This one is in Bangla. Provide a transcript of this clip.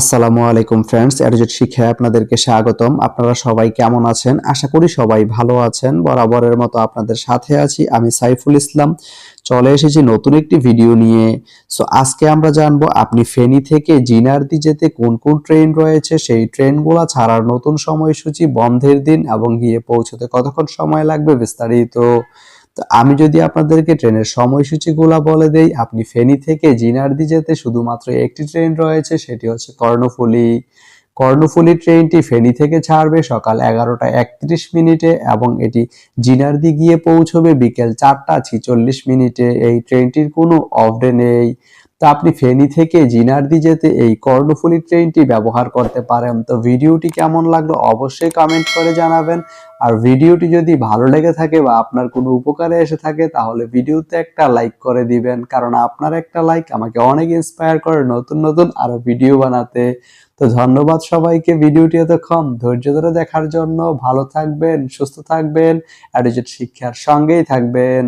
আসসালামু আলাইকুম ফ্রেন্ডস অ্যাডজেট শিক্ষায় আপনাদেরকে স্বাগতম। আপনারা সবাই কেমন আছেন? আশা করি সবাই ভালো আছেন। বরাবরের মতো আপনাদের সাথে আছি আমি সাইফুল ইসলাম। চলে এসেছি নতুন একটি ভিডিও নিয়ে। সো আজকে আমরা জানব আপনি ফেনী থেকে জিনারদি যেতে কোন কোন ট্রেন রয়েছে? সেই ট্রেনগুলো ছাড়ার নতুন সময়সূচি বন্ধের দিন এবং গিয়ে পৌঁছতে কতক্ষণ সময় লাগবে বিস্তারিত তো আমি যদি আপনাদেরকে ট্রেনের সময়সূচিগুলো বলে দেই, আপনি ফেনী থেকে জিনারদি যেতে শুধুমাত্র একটি ট্রেন রয়েছে, সেটি হচ্ছে কর্ণফুলি। কর্ণফুলি ট্রেনটি ফেনী থেকে ছাড়বে সকাল এগারোটা একত্রিশ মিনিটে এবং এটি জিনারদি গিয়ে পৌঁছবে বিকেল চারটা ছিচল্লিশ মিনিটে। এই ট্রেনটির কোনো অফ ডে নেই। তো আপনি ফেনী থেকে জিনারদি যেতে এই কর্ণফুলী ট্রেনটি ব্যবহার করতে পারেন। তো ভিডিওটি কেমন লাগল অবশ্যই কমেন্ট করে জানাবেন। আর ভিডিওটি যদি ভালো লেগে থাকে বা আপনার কোনো উপকারে এসে থাকে, তাহলে ভিডিওতে একটা লাইক করে দিবেন। কারণ আপনার একটা লাইক আমাকে অনেক ইন্সপায়ার করে নতুন নতুন আরও ভিডিও বানাতে। তো ধন্যবাদ সবাইকে ভিডিওটি এতক্ষণ ধৈর্য ধরে দেখার জন্য। ভালো থাকবেন, সুস্থ থাকবেন অ্যাডিজেট শিক্ষার সঙ্গেই থাকবেন।